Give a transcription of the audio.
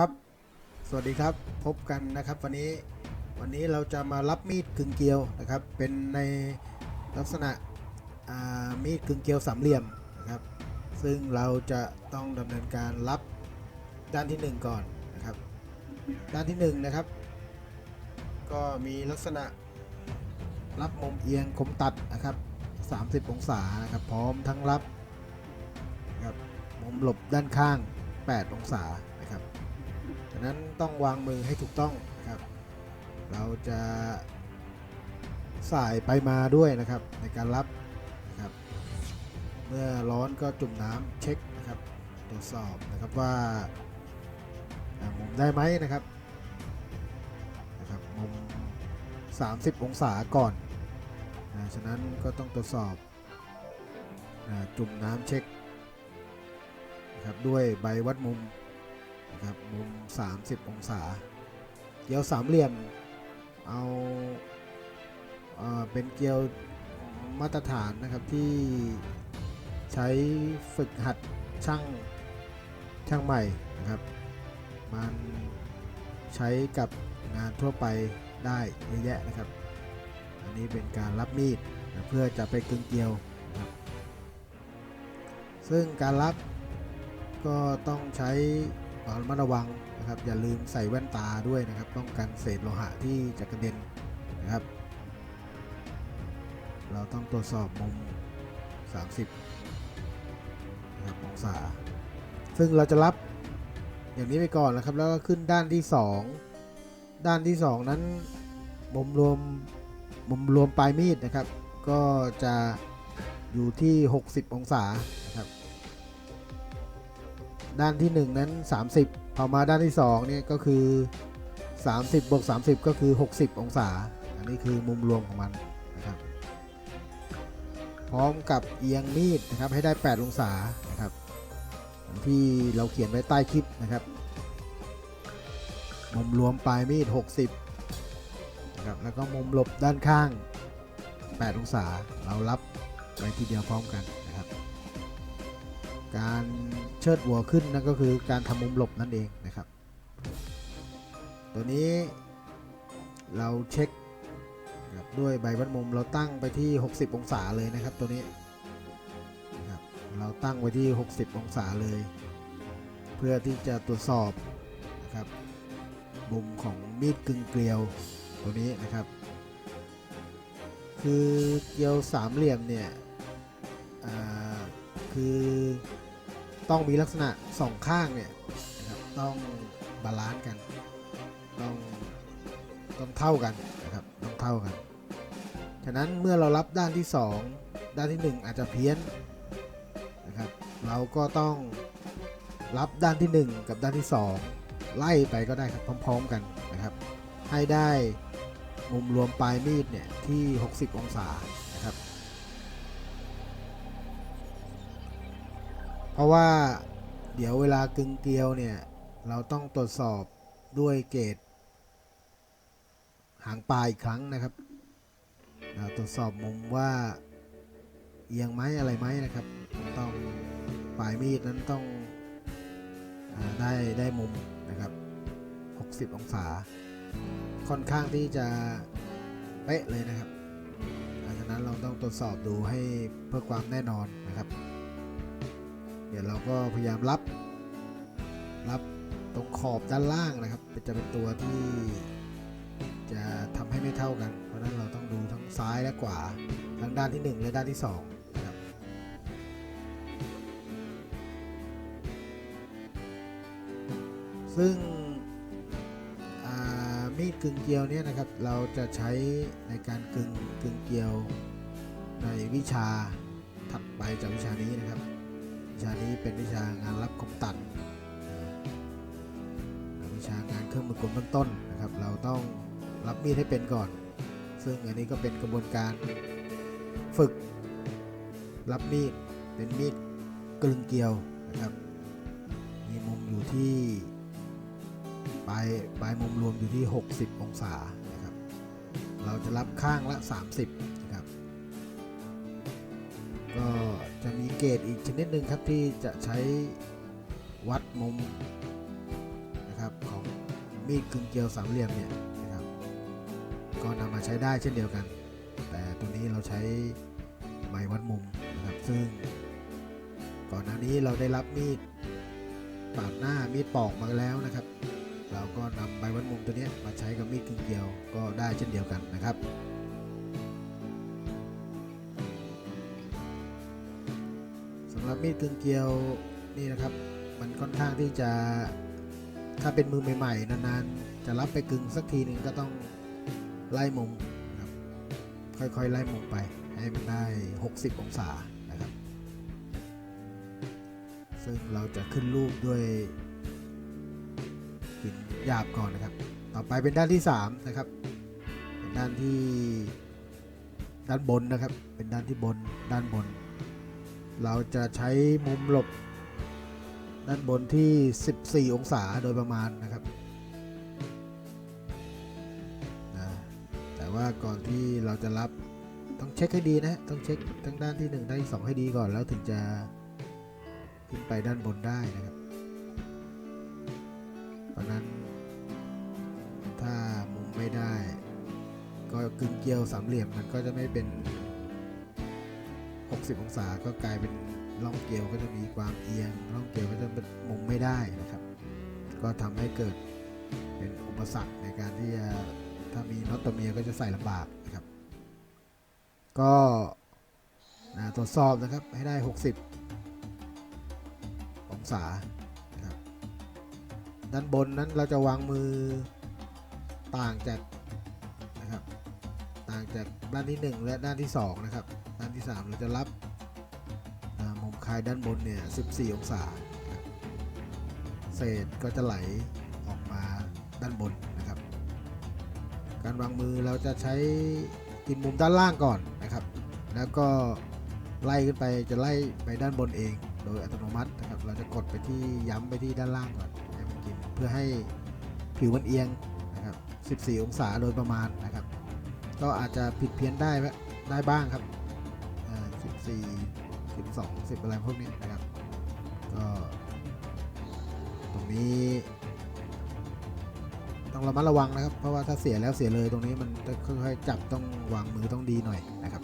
ครับ สวัสดีครับ พบกันนะครับ วันนี้ วันนี้เราจะมารับมีดกึ่งเกลียวนะครับ เป็นในลักษณะมีดกึ่งเกลียวสามเหลี่ยมนะครับ ซึ่งเราจะต้องดำเนินการรับด้านที่หนึ่งก่อนนะครับ ด้านที่หนึ่งนะครับ ก็มีลักษณะรับมุมเอียงคมตัดนะครับ 30 องศานะครับ พร้อมทั้งรับนะครับมุมหลบด้านข้าง 8 องศา ฉะนั้นต้องวางมือให้ถูกต้องนะครับ เราจะสายไปมาด้วยนะครับในการรับนะครับ เมื่อร้อนก็จุ่มน้ำเช็คนะครับตรวจสอบนะครับว่ามุมได้ไหมนะครับนะครับมุม 30 องศาก่อนนะฉะนั้นก็ต้องตรวจสอบนะจุ่มน้ำเช็คนะครับด้วยใบวัดมุม นะครับมุม 30 องศา เกลียวสามเหลี่ยม เอาเอ่อเป็นเกลียวมาตรฐานนะครับที่ใช้ฝึกหัดช่างช่างใหม่นะครับ มันใช้กับงานทั่วไปได้เยอะแยะนะครับ อันนี้เป็นการรับมีดนะเพื่อจะไปกึ่งเกลียวนะครับ ซึ่งการรับก็ต้องใช้ ความระมัดระวังนะครับ อย่าลืมใส่แว่นตาด้วยนะครับ ป้องกันเศษโลหะที่จะกระเด็นนะครับ เราต้องตรวจสอบมุม 30นะครับองศา ซึ่งเราจะรับอย่างนี้ไปก่อนนะครับ แล้วก็ขึ้นด้านที่ 2 ด้านที่ 2 นั้นมุมรวมมุมรวมปลายมีดนะครับ ก็จะอยู่ที่ 60 องศานะครับ ด้านที่ 1 นั้น 30 พอมาด้านที่2เนี่ยก็คือ 30บวก30 ก็คือ 60 องศา อันนี้คือมุมรวมของมันนะครับ พร้อมกับเอียงมีดนะครับให้ได้ 8 องศานะครับ ที่เราเขียนไว้ใต้คลิปนะครับ มุมรวมปลายมีด 60นะครับแล้วก็มุมหลบด้านข้าง 8 องศา เรารับไว้ทีเดียวพร้อมกัน การเชิดหัวขึ้นนั่นก็คือการทำมุมหลบนั่นเองนะครับ ตัวนี้เราเช็คด้วยใบวัดมุมเราตั้งไปที่ 60 องศาเลยนะครับตัวนี้นะครับเราตั้งไว้ที่ 60 องศาเลย เพื่อที่จะตรวจสอบนะครับมุมของมีดกึ่งเกลียวตัวนี้นะครับ คือเกลียวสามเหลี่ยมเนี่ยคือ ต้องมีลักษณะสองข้างเนี่ยนะครับต้องบาลานซ์กันต้องต้องเท่ากันนะครับต้องเท่ากัน ฉะนั้นเมื่อเรารับด้านที่ 2 ด้านที่ 1 อาจจะเพี้ยนนะครับเราก็ต้องรับด้านที่ 1 กับด้านที่ 2 ไล่ไปก็ได้ครับพร้อม ๆกันนะครับ ให้ได้มุมรวมปลายมีดเนี่ยที่ 60 องศา เพราะว่าเดี๋ยวเวลากึ่งเกลียวเนี่ย เราต้องตรวจสอบด้วยเกรดหางปลายอีกครั้งนะครับ เราตรวจสอบมุมว่าเอียงไหมอะไรไหมนะครับ ต้องปลายมีดนั้นต้องอได้ได้มุมนะครับ 60 องศา ค่อนข้างที่จะเป๊ะเลยนะครับดังนั้นเราต้องตรวจสอบดูให้เพื่อความแน่นอนนะครับ เดี๋ยเราก็พยายามรับ รับตรงขอบด้านล่างนะครับจะเป็นตัวที่จะทำให้ไม่เท่ากัน เพราะนั้นเราต้องดูทั้งซ้ายและขวาทั้งด้านที่ 1 และด้านที่2นะครับซึ่งมีดกึ่งเกลียวเนี่ยนะครับเราจะใช้ในการกึ่งกึ่งเกลียวในวิชาถัดไปจากวิชานี้นะครับ วิชานี้เป็นวิชางานรับคมตัดวิชางานเครื่องมือกลเบื้องต้นนะครับ เราต้องรับมีดให้เป็นก่อน ซึ่งอันนี้ก็เป็นกระบวนการฝึกรับมีดเป็นมีดกลึงเกลียวนะครับ มีมุมอยู่ที่ปลายปลายมุมรวมอยู่ที่ 60 องศานะครับ เราจะรับข้างละ 30นะครับ ก็จะมีเกจอีกชนิดหนึ่งครับที่จะใช้วัดมุมนะครับของมีดกึ่งเกลียวสามเหลี่ยมเนี่ยนะครับก็นำมาใช้ได้เช่นเดียวกัน แต่ตัวนี้เราใช้ไม้วัดมุมนะครับซึ่งก่อนหน้านี้เราได้รับมีดปาดหน้ามีดปอกมาแล้วนะครับ เราก็นำใบวัดมุมตัวนี้มาใช้กับมีดกึ่งเกลียวก็ได้เช่นเดียวกันนะครับ มีดกึ่งเกลียวนี่นะครับ มันค่อนข้างที่จะถ้าเป็นมือใหม่ๆนานๆ จะรับไปกึ่งสักทีหนึ่งก็ต้องไล่มุมนะครับค่อยๆไล่มุมไปให้มันได้ 60 องศานะครับ ซึ่งเราจะขึ้นรูปด้วยหินหยาบก่อนนะครับ ต่อไปเป็นด้านที่ 3 นะครับเป็นด้านที่ด้านบนนะครับ เป็นด้านที่บนด้านบน เราจะใช้มุมหลบ ด้านบนที่ 14 องศาโดยประมาณนะครับนะแต่ว่าก่อนที่เราจะรับต้องเช็คให้ดีนะต้องเช็คทั้งด้านที่ 1 ด้านที่ 2 ให้ดีก่อนแล้วถึงจะขึ้นไปด้านบนได้นะครับเพราะนั้นถ้ามุมไม่ได้ ก็กึ่งเกลียวสามเหลี่ยมมันก็จะไม่เป็น 60 องศาก็กลายเป็นร่องเกลียวก็จะมีความเอียงร่องเกลียวก็จะเป็นมุมไม่ได้นะครับ ก็ทำให้เกิดเป็นอุปสรรคในการที่จะถ้ามีน็อตตัวเมียก็จะใส่ลำบากนะครับ ก็นะตรวจสอบนะครับให้ได้ 60 องศาครับด้านบนนั้นเราจะวางมือต่างจาก ต่างจากด้านที่ 1 และด้านที่ 2 นะครับ ด้านที่ 3 เราจะรับมุมคายด้านบนเนี่ย 14 องศา เศษก็จะไหลออกมาด้านบนนะครับ การวางมือเราจะใช้กินมุมด้านล่างก่อนนะครับ แล้วก็ไล่ขึ้นไปจะไล่ไปด้านบนเอง โดยอัตโนมัตินะครับ เราจะกดไปที่ย้ำไปที่ด้านล่างก่อนให้มันกินเพื่อให้ผิวมันเอียงนะครับ 14 องศาโดยประมาณนะครับ ก็อาจจะผิดเพี้ยนได้ไหมได้บ้างครับอ่า14 12 10 อะไรพวกนี้นะครับ ก็ตรงนี้ ต้องระมัดระวังนะครับ เพราะว่าถ้าเสียแล้วเสียเลยตรงนี้มันจะค่อยๆจับต้องวางมือต้องดีหน่อยนะครับ